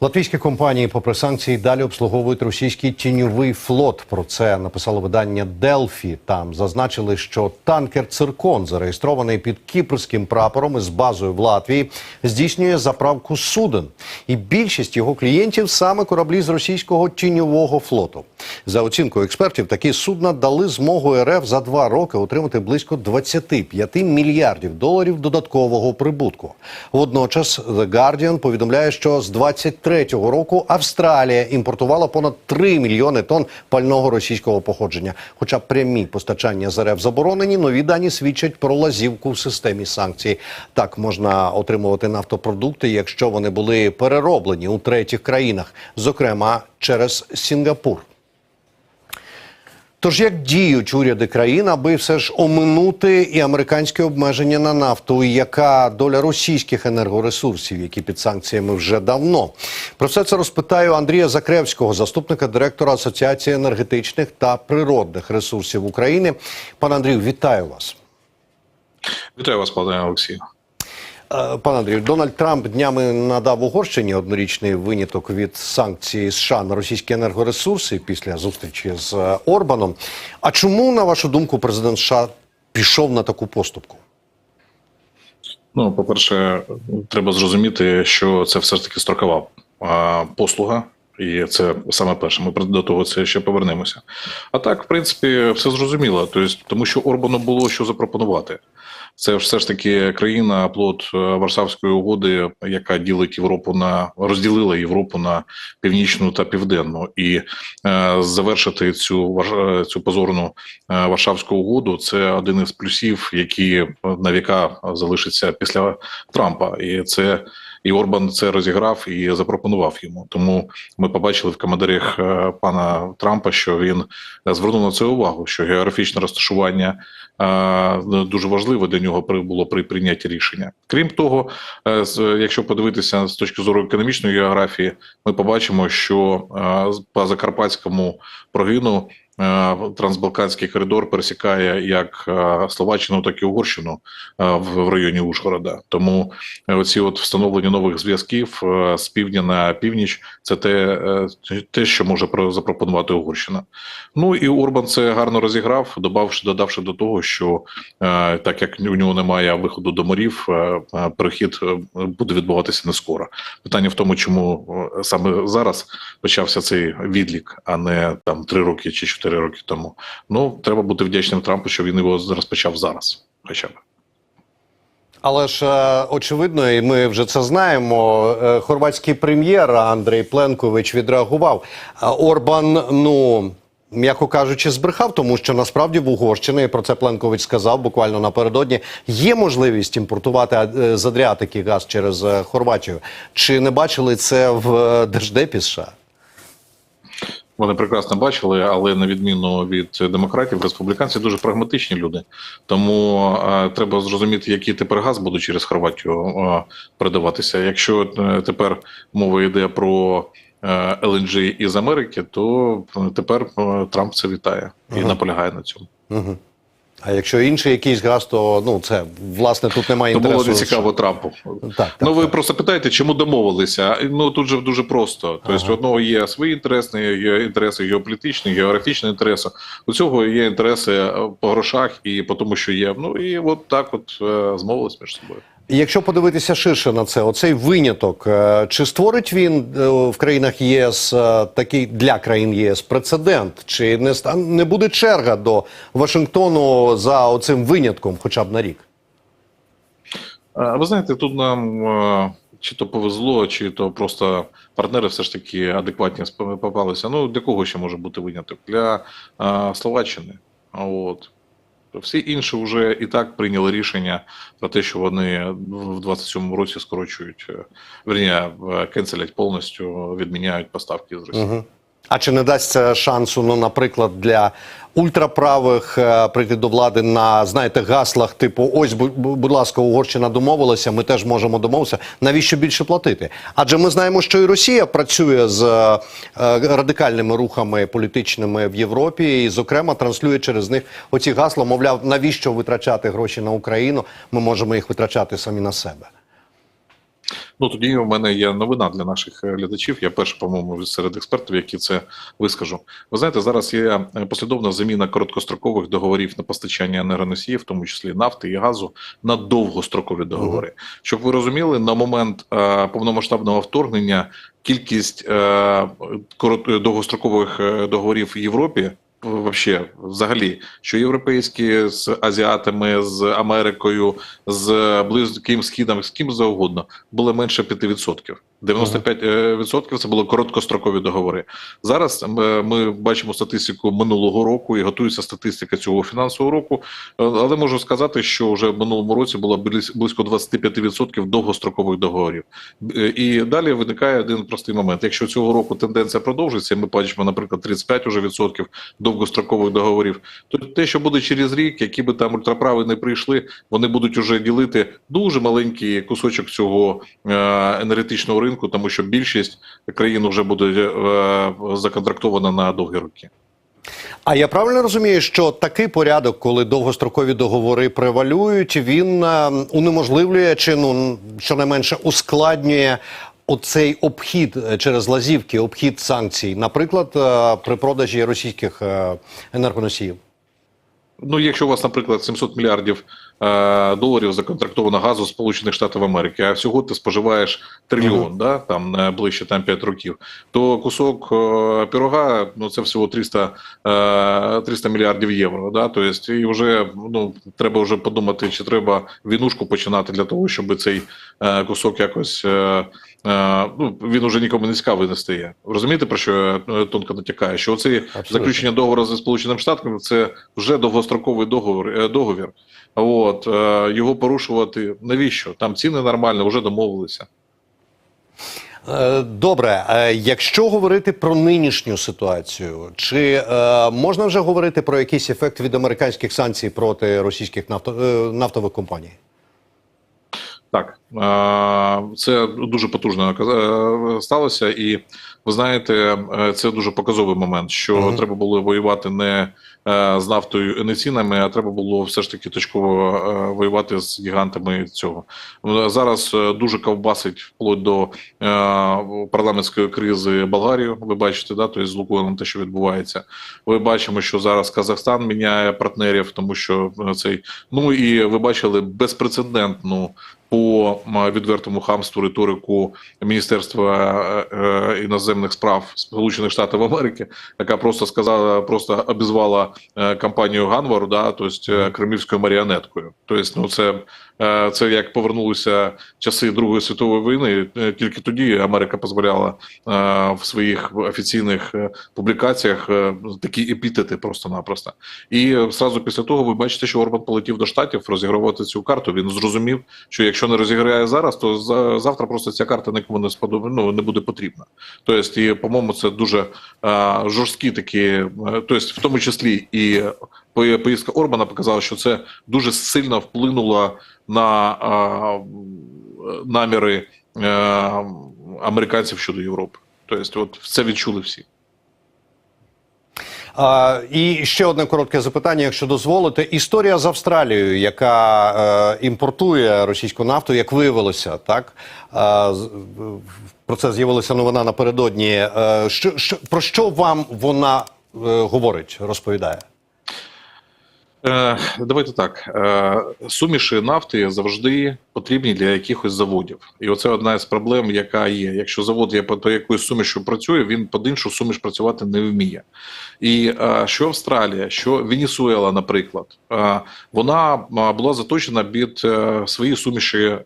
Латвійські компанії, попри санкції, далі обслуговують російський тіньовий флот. Про це написало видання Делфі. Там зазначили, що танкер Циркон, зареєстрований під кіпрським прапором із базою в Латвії, здійснює заправку суден. І більшість його клієнтів саме кораблі з російського тіньового флоту. За оцінкою експертів, такі судна дали змогу РФ за два роки отримати близько 25 мільярдів доларів додаткового прибутку. Водночас The Guardian повідомляє, що з 23-го року Австралія імпортувала понад 3 мільйони тонн пального російського походження. Хоча прямі постачання з заборонені, нові дані свідчать про лазівку в системі санкцій. Так можна отримувати нафтопродукти, якщо вони були перероблені у третіх країнах, зокрема через Сінгапур. Тож як діють уряди країн, аби все ж оминути і американські обмеження на нафту, і яка доля російських енергоресурсів, які під санкціями вже давно? Про все це розпитаю Андрія Закревського, заступника директора Асоціації енергетичних та природних ресурсів України. Пане Андрію, вітаю вас. Вітаю вас, пане Олексію. Е, Пане Андрію, Дональд Трамп днями надав Угорщині однорічний виняток від санкцій США на російські енергоресурси після зустрічі з е, Орбаном. А чому, на вашу думку, президент США пішов на таку поступку? Ну, по-перше, треба зрозуміти, що це все ж таки строкова послуга, і це саме перше. Ми до того це ще повернемося. А так, в принципі, все зрозуміло. Тобто, тому що Орбану було що запропонувати. Це все ж таки країна плод е, Варшавської угоди, яка ділить Європу на розділила Європу на північну та південну, і е, завершити цю вар- цю позорну е, Варшавську угоду. Це один із плюсів, які на віка залишаться після Трампа, і це. І Орбан це розіграв і запропонував йому. Тому ми побачили в коментарях е, пана Трампа, що він е, звернув на це увагу, що географічне розташування е, дуже важливе для нього було при прийнятті рішення. Крім того, якщо подивитися з точки зору економічної географії, ми побачимо, що по закарпатському прогину. Е, Трансбалканський коридор пересікає як е, Словаччину, так і Угорщину е, в районі Ужгорода. Тому оці от встановлення нових зв'язків з півдня на північ це те, те, що може про- запропонувати Угорщина. Ну і Орбан це гарно розіграв, додавши, додавши до того, що так як у нього немає виходу до морів, перехід буде відбуватися не скоро. Питання в тому, чому саме зараз почався цей відлік, а не там три роки чи чотири роки тому. Ну треба бути вдячним Трампу, що він його розпочав зараз, хоча б. Але ж е, очевидно, і ми вже це знаємо. е, Хорватський прем'єр Андрій Пленкович відреагував. Орбан, ну м'яко кажучи, збрехав, тому що насправді в Угорщині, і про це Пленкович сказав буквально напередодні. Є можливість імпортувати е, з Адріатики газ через е, Хорватію. Чи не бачили це в е, Держдепі США? Вони прекрасно бачили, але на відміну від демократів, республіканці дуже прагматичні люди. Тому е, треба зрозуміти, який тепер газ буде через Хорватію е, продаватися. Якщо е, тепер мова йде про е, ЛНЖ із Америки, то е, тепер е, Трамп це вітає і Ага. наполягає на цьому. Угу. А якщо інший якийсь газ, то ну це власне тут немає То інтересу. було не цікаво Трампу. Так, так, ну ви так. просто питаєте, чому домовилися? Ну тут же дуже просто. Тобто, Ага. в одного є свої інтереси, є інтереси геополітичні, географічні інтереси. У цього є інтереси е, по грошах і по тому, що є. Ну і от так, от е, змовились між собою. Якщо подивитися ширше на це, оцей виняток, е, чи створить він е, в країнах ЄС е, такий для країн єС прецедент? Чи не не буде черга до Вашингтону за оцим винятком, хоча б на рік? Ви знаєте, тут нам чи то повезло, чи то просто партнери все ж таки адекватні попалися. Ну для кого ще може бути виняток? Для Словаччини. От. Всі інші вже і так прийняли рішення про те, що вони в 27-му році скорочують, е, верні, е, кенселять повністю, відміняють поставки з Росії. А чи не дасть це шансу, ну, наприклад, для ультраправих е, прийти до влади на знаєте гаслах, типу ось, бу- бу- будь ласка, Угорщина домовилася, ми теж можемо домовитися. Навіщо більше платити? Адже ми знаємо, що і Росія працює з е, радикальними рухами політичними в Європі, і, зокрема, транслює через них оці гасла. Мовляв, навіщо витрачати гроші на Україну? Ми можемо їх витрачати самі на себе. Ну тоді у мене є новина для наших е, глядачів. Я перший, по-моєму, серед експертів, які це вискажу. Ви знаєте, зараз є е, послідовна заміна короткострокових договорів на постачання енергоносіїв, в тому числі нафти і газу, на довгострокові договори. Щоб ви розуміли, на момент е, повномасштабного вторгнення кількість е, корот- довгострокових е, договорів в Європі. Вообще, взагалі, що європейські з азіатами, з Америкою, з Близьким Східом, з ким завгодно, було менше 5%. 95% це були короткострокові договори. Зараз е, ми бачимо статистику минулого року і готується статистика цього фінансового року. Е, Але можу сказати, що вже в минулому році було близь- близько 25% довгострокових договорів. Е, І далі виникає один простий момент. Якщо цього року тенденція продовжиться, ми бачимо, наприклад, 35 уже відсотків довгострокових договорів, то те, що буде через рік, які би там ультраправи не прийшли, вони будуть уже ділити дуже маленький кусочок цього е, енергетичного ринку, тому що більшість країн вже буде е, законтрактована на довгі роки. А я правильно розумію, що такий порядок, коли довгострокові договори превалюють, він е, унеможливлює чи ну щонайменше ускладнює оцей обхід е, через лазівки, обхід санкцій, наприклад, при продажі російських енергоносіїв. Ну, якщо у вас, наприклад, 700 мільярдів доларів законтрактовано газу Сполучених Штатів Америки, а всього ти споживаєш трильйон, да, там на ближче там 5 років, то кусок е, пірога, ну це всього 300, е, 300 мільярдів євро. Да, тобто, і вже ну треба вже подумати, чи треба війнушку починати для того, щоб цей е, кусок якось. Е, е, ну, він уже нікому не цікавий не стає. Розумієте, про що я е, тонко натякаю? Що Абсолютно. заключення договору зі Сполученими Штатами це вже довгостроковий договор, е, договір. От е, його порушувати навіщо? Там ціни нормально, вже домовилися. Е, Добре, е, якщо говорити про нинішню ситуацію, чи можна вже говорити про якийсь ефект від американських санкцій проти російських нафто, нафтових компаній? Так, це дуже потужно е, сталося, і ви знаєте, е, це дуже показовий момент, що Мгм. треба було воювати не е, з нафтою і не цінами, а треба було все ж таки точково воювати з гігантами цього. Зараз дуже ковбасить вплоть до парламентської кризи Болгарію. Ви бачите, да, тобто з Лукойлом те, що відбувається. Ви бачимо, що зараз Казахстан міняє партнерів, тому що цей ну і ви бачили безпрецедентну по відвертому хамству риторику Міністерства е, е, іноземних справ Сполучених Штатів Америки, яка просто сказала, просто обізвала е, компанію Ганвар, да, тобто кремлівською маріонеткою. Тобто, ну це, це як повернулися часи Другої світової війни. Тільки тоді Америка дозволяла в своїх офіційних публікаціях такі епітети просто-напросто. І зразу після того ви бачите, що Орбан полетів до штатів розігравати цю карту. Він зрозумів, що якщо не розіграє зараз, то за- завтра просто ця карта нікому не сподоб... ну, не буде потрібна. Тобто, і, по-моєму, це дуже е, жорсткі такі, е, тобто, в тому числі і поїздка Орбана показала, що це дуже сильно вплинуло на е, наміри е, американців щодо Європи. Тобто, от це відчули всі. І ще одне коротке запитання, якщо дозволите. Історія з Австралією, яка е, імпортує російську нафту, як виявилося, так про це з'явилася новина напередодні. Е, що, що, про що вам вона е, говорить, розповідає? Е, давайте так. Е, суміші нафти завжди потрібні для якихось заводів. І оце одна з проблем, яка є. Якщо завод є по якоюсь сумішю працює, він під іншу суміш працювати не вміє. І е, що Австралія, що Венесуела, наприклад, вона була заточена під свої суміші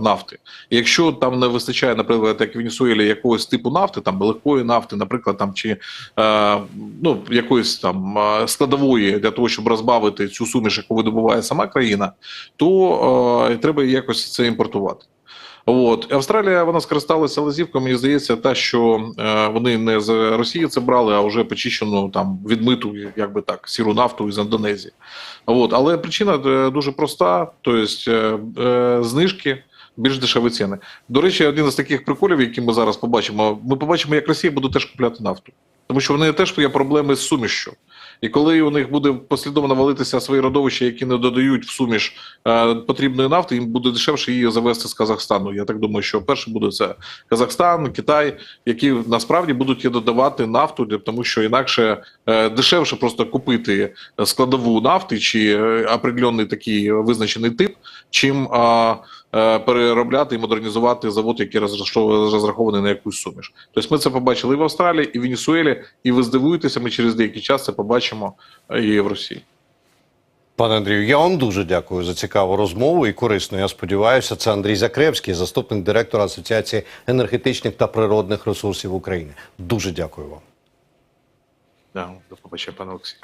нафти. І якщо там не вистачає, наприклад, як в Венесуелі якогось типу нафти, там легкої нафти, наприклад, там чи ну якоїсь там складової для того, щоб розбавити цю суміш, яку видобуває сама країна, то е, треба якось це імпортувати. От Австралія вона скористалася лазівкою. Мені здається, та що е, вони не з Росії це брали, а вже почищену там відмиту, як би так, сіру нафту із Індонезії. От, але причина е, дуже проста: тобто е, е, знижки. Більш дешеві ціни. До речі, один із таких приколів, які ми зараз побачимо, ми побачимо, як Росія буде теж купляти нафту. Тому що вони теж є проблеми з сумішшю. І коли у них буде послідовно валитися свої родовища, які не додають в суміш е, потрібної нафти, їм буде дешевше її завести з Казахстану. Я так думаю, що перше буде це Казахстан, Китай, які насправді будуть і додавати нафту, для- тому що інакше е, дешевше просто купити складову нафти чи е, определенний такий визначений тип, чим е, переробляти і модернізувати завод, який розрахований розрахований на якусь суміш. Тобто ми це побачили і в Австралії, і в Венесуелі, і ви здивуєтеся, ми через деякий час це побачимо е, і в Росії. Пане Андрію, я вам дуже дякую за цікаву розмову і корисну. Я сподіваюся, це Андрій Закревський, заступник директора Асоціації енергетичних та природних ресурсів України. Дуже дякую вам. Да, до побачення, пане Олексій.